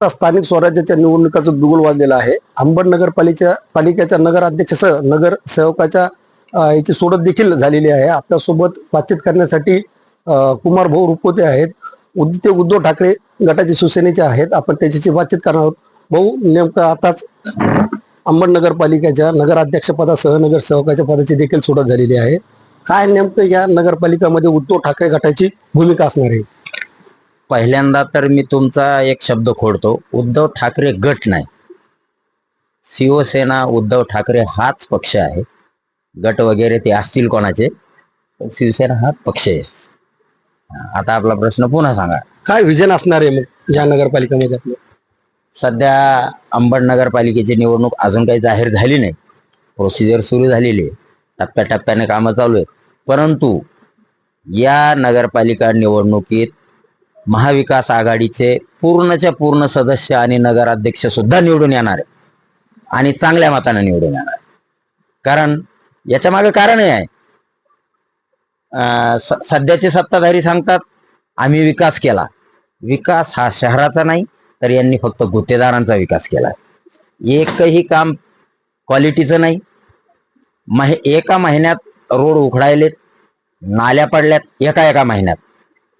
आता स्थानिक स्वराज्याच्या निवडणुकाचं बिगुल वाजलेलं आहे. अंबड नगरपालिका पालिकेच्या नगराध्यक्षासह नगर सेवकाच्या याची सोडत देखील झालेली आहे. आपल्यासोबत बातचीत करण्यासाठी कुमार भाऊ रुपोते आहेत. उद्द- ते उद्धव ठाकरे गटाचे शिवसेनेचे आहेत. आपण त्याच्याशी बातचीत करणार आहोत. भाऊ नेमकं आताच अंबड नगरपालिकेच्या नगराध्यक्षपदासह नगरसेवकाच्या पदाची देखील सोडत झालेली आहे. काय नेमकं या नगरपालिकामध्ये उद्धव ठाकरे गटाची भूमिका असणार आहे? पहिल्यांदा तर मी तुमचा एक शब्द खोडतो. उद्धव ठाकरे गट नाही. शिवसेना उद्धव ठाकरे हाच पक्ष आहे. गट वगैरे ते असतील कोणाचे पण शिवसेना हा पक्ष आहे. आता आपला प्रश्न पुन्हा सांगा. काय विजन असणार आहे मग या नगरपालिकेमध्ये? आपलं? सध्या अंबड नगरपालिकेची निवडणूक अजून काही जाहीर झाली नाही. प्रोसिजर सुरू झालेली आहे. टप्प्याटप्प्याने कामं चालू आहेत. परंतु या नगरपालिका निवडणुकीत महाविकास आघाडीचे पूर्णच्या पूर्ण सदस्य आणि नगराध्यक्ष सुद्धा निवडून येणार आहे आणि चांगल्या मताने निवडून येणार कारण याच्या मागे कारणही आहे. सध्याचे सत्ताधारी सांगतात आम्ही विकास केला. विकास हा शहराचा नाही तर यांनी फक्त गुत्तेदारांचा विकास केला. एकही काम क्वालिटीचं नाही. मह एका महिन्यात रोड उखडायलेत नाल्या पडल्यात एका एका महिन्यात.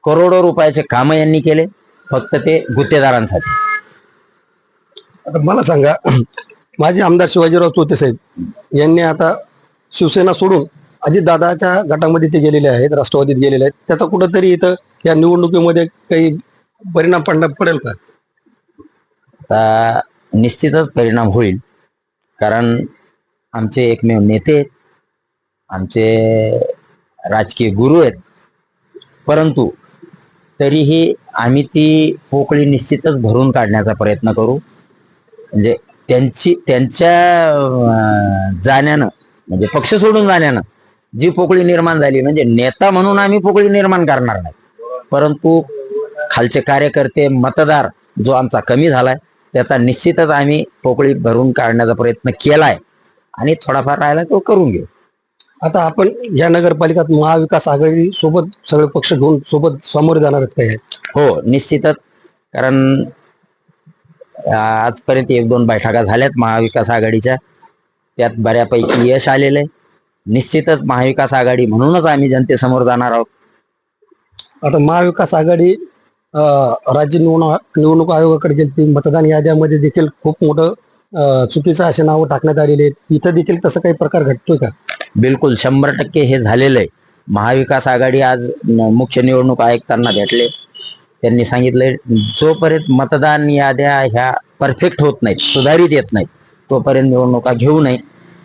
करोडो रुपयाचे कामं यांनी केले फक्त ते गुत्तेदारांसाठी. आता मला सांगा माझे आमदार शिवाजीराव चोते साहेब यांनी आता शिवसेना सोडून अजितदादाच्या गटामध्ये ते गेलेले आहेत राष्ट्रवादीत गेलेले आहेत. त्याचा कुठंतरी इथं या निवडणुकीमध्ये काही परिणाम पडणार पडेल का? आता निश्चितच परिणाम होईल कारण आमचे एकमेव नेते आहेत आमचे राजकीय गुरु आहेत. परंतु तरीही आम्ही ती पोकळी निश्चितच भरून काढण्याचा प्रयत्न करू. म्हणजे त्यांची त्यांच्या जाण्यानं म्हणजे पक्ष सोडून जाण्यानं जी पोकळी निर्माण झाली म्हणजे नेता म्हणून आम्ही पोकळी निर्माण करणार नाही. परंतु खालचे कार्यकर्ते मतदार जो आमचा कमी झालाय त्याचा निश्चितच आम्ही पोकळी भरून काढण्याचा प्रयत्न केलाय. आणि थोडाफार राहिला तो करून घेऊ. आता आपण या नगरपालिकात महाविकास आघाडी सोबत सगळे पक्ष घेऊन सोबत समोर जाणार आहेत काय हो? निश्चितच. कारण आजपर्यंत एक दोन बैठका झाल्यात महाविकास आघाडीच्या. त्यात बऱ्यापैकी यश आलेलं आहे. निश्चितच महाविकास आघाडी म्हणूनच आम्ही जनतेसमोर जाणार आहोत. आता महाविकास आघाडी राज्य निवडणूक निवडणूक आयोगाकडे गेली मतदान याद्यामध्ये देखील खूप मोठं चुकीचं असे नावं टाकण्यात आलेले आहेत. इथं देखील तसं काही प्रकार घडतोय का? बिलकुल शंभर टक्के हे झालेलं आहे. महाविकास आघाडी आज मुख्य निवडणूक आयुक्तांना भेटले. त्यांनी सांगितलंय जोपर्यंत मतदान याद्या ह्या परफेक्ट होत नाहीत सुधारित येत नाहीत तोपर्यंत निवडणुका घेऊ नये.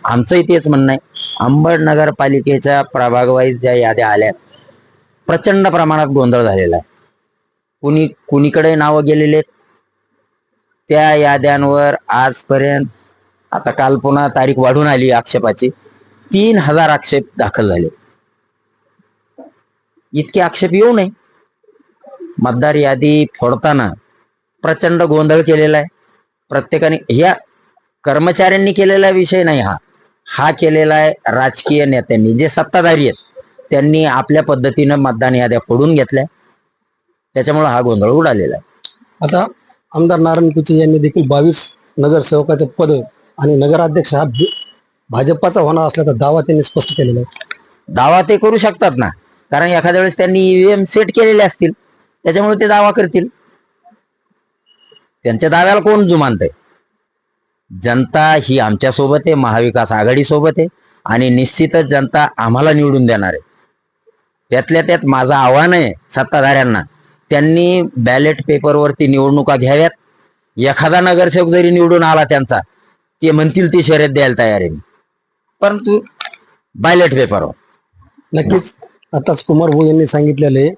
आमचंही तेच म्हणणं आहे. अंबड नगरपालिकेच्या प्रभागवाईज ज्या याद्या आल्या प्रचंड प्रमाणात गोंधळ झालेला आहे. कुणी कुणीकडे नावं गेलेले आहेत? त्या याद्यांवर आजपर्यंत आता काल पुन्हा तारीख वाढून आली आक्षेपाची तीन हजार आक्षेप दाखल झाले. इतके आक्षेप येऊ नये. मतदार यादी फोडताना प्रचंड गोंधळ केलेला आहे. प्रत्येकाने या कर्मचाऱ्यांनी केलेला विषय नाही हा. हा केलेला आहे राजकीय नेत्यांनी. जे सत्ताधारी आहेत त्यांनी आपल्या पद्धतीनं मतदान याद्या फोडून घेतल्या. त्याच्यामुळे हा गोंधळ उडालेला आहे. आता आमदार नारायण कुचे यांनी देखील बावीस नगरसेवकाचे पद आणि नगराध्यक्ष हा भि- भाजपाचा होणार असल्याचा दावा त्यांनी स्पष्ट केलेला आहे. दावा ते करू शकतात ना? कारण एखाद्या वेळेस त्यांनी ईव्हीएम सेट केलेले असतील त्याच्यामुळे ते दावा करतील. त्यांच्या दाव्याला कोण जुमानत जनता ही आमच्यासोबत आहे महाविकास आघाडी सोबत आहे आणि निश्चितच जनता आम्हाला निवडून देणार आहे. त्यातल्या त्यात माझं आव्हान आहे सत्ताधाऱ्यांना त्यांनी बॅलेट पेपरवरती निवडणुका घ्याव्यात. एखादा नगरसेवक जरी निवडून आला त्यांचा ते म्हणतील ती शर्यत द्यायला तयार आहे परंतु बॅलेट पेपरवर नक्कीच. आताच कुमार भाऊ यांनी सांगितलेलं आहे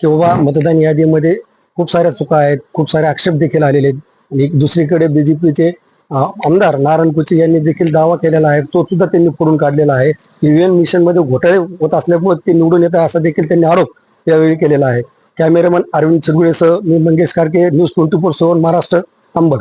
की बाबा मतदान यादीमध्ये खूप साऱ्या चुका आहेत खूप सारे आक्षेप देखील आलेले आहेत. दुसरीकडे बीजेपीचे आमदार नारायण कुचे यांनी देखील दावा केलेला आहे. तो सुद्धा त्यांनी फोडून काढलेला आहे. ईव्हीएम मिशनमध्ये घोटाळे होत असल्यामुळे ते निवडून येत आहे असा देखील त्यांनी आरोप यावेळी केलेला आहे. कॅमेरामन अरविंद चिरगुळेसह मी Mangesh Karke news twenty four seven Maharashtra Ambad.